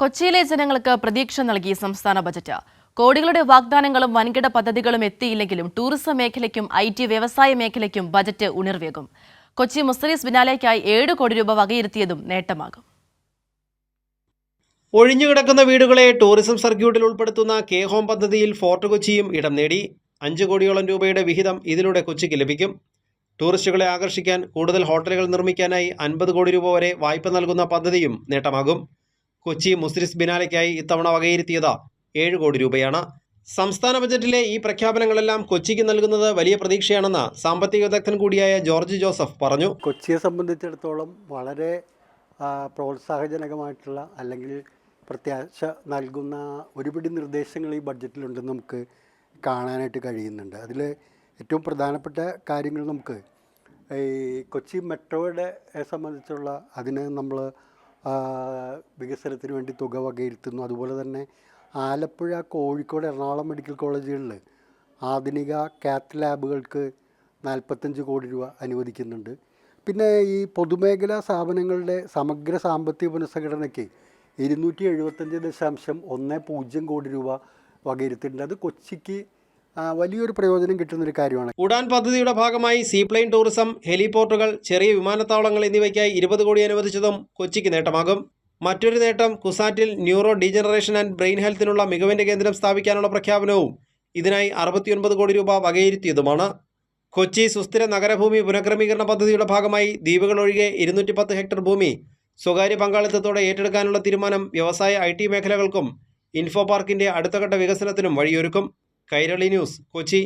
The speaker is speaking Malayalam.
കൊച്ചിയിലെ ജനങ്ങൾക്ക് പ്രതീക്ഷ നൽകി സംസ്ഥാന ബജറ്റ്. കോടികളുടെ വാഗ്ദാനങ്ങളും വൻകിട പദ്ധതികളും എത്തിയില്ലെങ്കിലും ടൂറിസം മേഖലയ്ക്കും ഐ ടി വ്യവസായ മേഖലയ്ക്കും ബജറ്റ് ഉണർവേകും. കൊച്ചി മുസ്ലിസ് ബിനാലയ്ക്കായി ഏഴ് കോടി രൂപ വകയിരുത്തിയതും നേട്ടമാകും. ഒഴിഞ്ഞുകിടക്കുന്ന വീടുകളെ ടൂറിസം സർക്യൂട്ടിൽ ഉൾപ്പെടുത്തുന്ന കെ ഹോം പദ്ധതിയിൽ ഫോർട്ട് കൊച്ചിയും ഇടം നേടി. അഞ്ച് കോടിയോളം രൂപയുടെ വിഹിതം ഇതിലൂടെ കൊച്ചിക്ക് ലഭിക്കും. ടൂറിസ്റ്റുകളെ ആകർഷിക്കാൻ കൂടുതൽ ഹോട്ടലുകൾ നിർമ്മിക്കാനായി അൻപത് കോടി രൂപ വരെ വായ്പ നൽകുന്ന പദ്ധതിയും നേട്ടമാകും. കൊച്ചി മുസ്ലിസ് ബിനാലയ്ക്കായി ഇത്തവണ വകയിരുത്തിയത് ഏഴ് കോടി രൂപയാണ്. സംസ്ഥാന ബജറ്റിലെ ഈ പ്രഖ്യാപനങ്ങളെല്ലാം കൊച്ചിക്ക് നൽകുന്നത് വലിയ പ്രതീക്ഷയാണെന്ന് സാമ്പത്തിക വിദഗ്ധൻ കൂടിയായ ജോർജ് ജോസഫ് പറഞ്ഞു. കൊച്ചിയെ സംബന്ധിച്ചിടത്തോളം വളരെ പ്രോത്സാഹജനകമായിട്ടുള്ള അല്ലെങ്കിൽ പ്രത്യാശ നൽകുന്ന ഒരുപിടി നിർദ്ദേശങ്ങൾ ഈ ബഡ്ജറ്റിലുണ്ടെന്ന് നമുക്ക് കാണാനായിട്ട് കഴിയുന്നുണ്ട്. അതിൽ ഏറ്റവും പ്രധാനപ്പെട്ട കാര്യങ്ങൾ നമുക്ക് ഈ കൊച്ചി മെട്രോയുടെ സംബന്ധിച്ചുള്ള അതിന് നമ്മൾ വികസനത്തിന് വേണ്ടി തുക വകയിരുത്തുന്നു. അതുപോലെ തന്നെ ആലപ്പുഴ കോഴിക്കോട് എറണാകുളം മെഡിക്കൽ കോളേജുകളിൽ ആധുനിക കാത്ത് ലാബുകൾക്ക് നാൽപ്പത്തഞ്ച് കോടി രൂപ അനുവദിക്കുന്നുണ്ട്. പിന്നെ ഈ പൊതുമേഖലാ സ്ഥാപനങ്ങളുടെ സമഗ്ര സാമ്പത്തിക പുനഃസംഘടനയ്ക്ക് ഇരുന്നൂറ്റി എഴുപത്തഞ്ച് ദശാംശം ഒന്ന് പൂജ്യം കോടി രൂപ വകയിരുത്തിയിട്ടുണ്ട്. അത് കൊച്ചിക്ക് വലിയൊരു പ്രയോജനം കിട്ടുന്നൊരു കാര്യമാണ്. ഉഡാൻ പദ്ധതിയുടെ ഭാഗമായി സീപ്ലെയിൻ ടൂറിസം ഹെലിപോർട്ടുകൾ ചെറിയ വിമാനത്താവളങ്ങൾ എന്നിവയ്ക്കായി ഇരുപത് കോടി അനുവദിച്ചതും കൊച്ചിക്ക് നേട്ടമാകും. മറ്റൊരു നേട്ടം കുസാറ്റിൽ ന്യൂറോ ഡീജനറേഷൻ ആൻഡ് ബ്രെയിൻ ഹെൽത്തിനുള്ള മികവിന്റെ കേന്ദ്രം സ്ഥാപിക്കാനുള്ള പ്രഖ്യാപനവും ഇതിനായി അറുപത്തിയൊൻപത് കോടി രൂപ വകയിരുത്തിയതുമാണ്. കൊച്ചി സുസ്ഥിര നഗരഭൂമി പുനഃക്രമീകരണ പദ്ധതിയുടെ ഭാഗമായി ദ്വീപുകൾ ഒഴികെ ഇരുന്നൂറ്റി പത്ത് ഹെക്ടർ ഭൂമി സ്വകാര്യ പങ്കാളിത്തത്തോടെ ഏറ്റെടുക്കാനുള്ള തീരുമാനം വ്യവസായ ഐ ടി മേഖലകൾക്കും ഇൻഫോ പാർക്കിന്റെ അടുത്ത ഘട്ട വികസനത്തിനും വഴിയൊരുക്കും. കൈരളി ന്യൂസ് കൊച്ചി.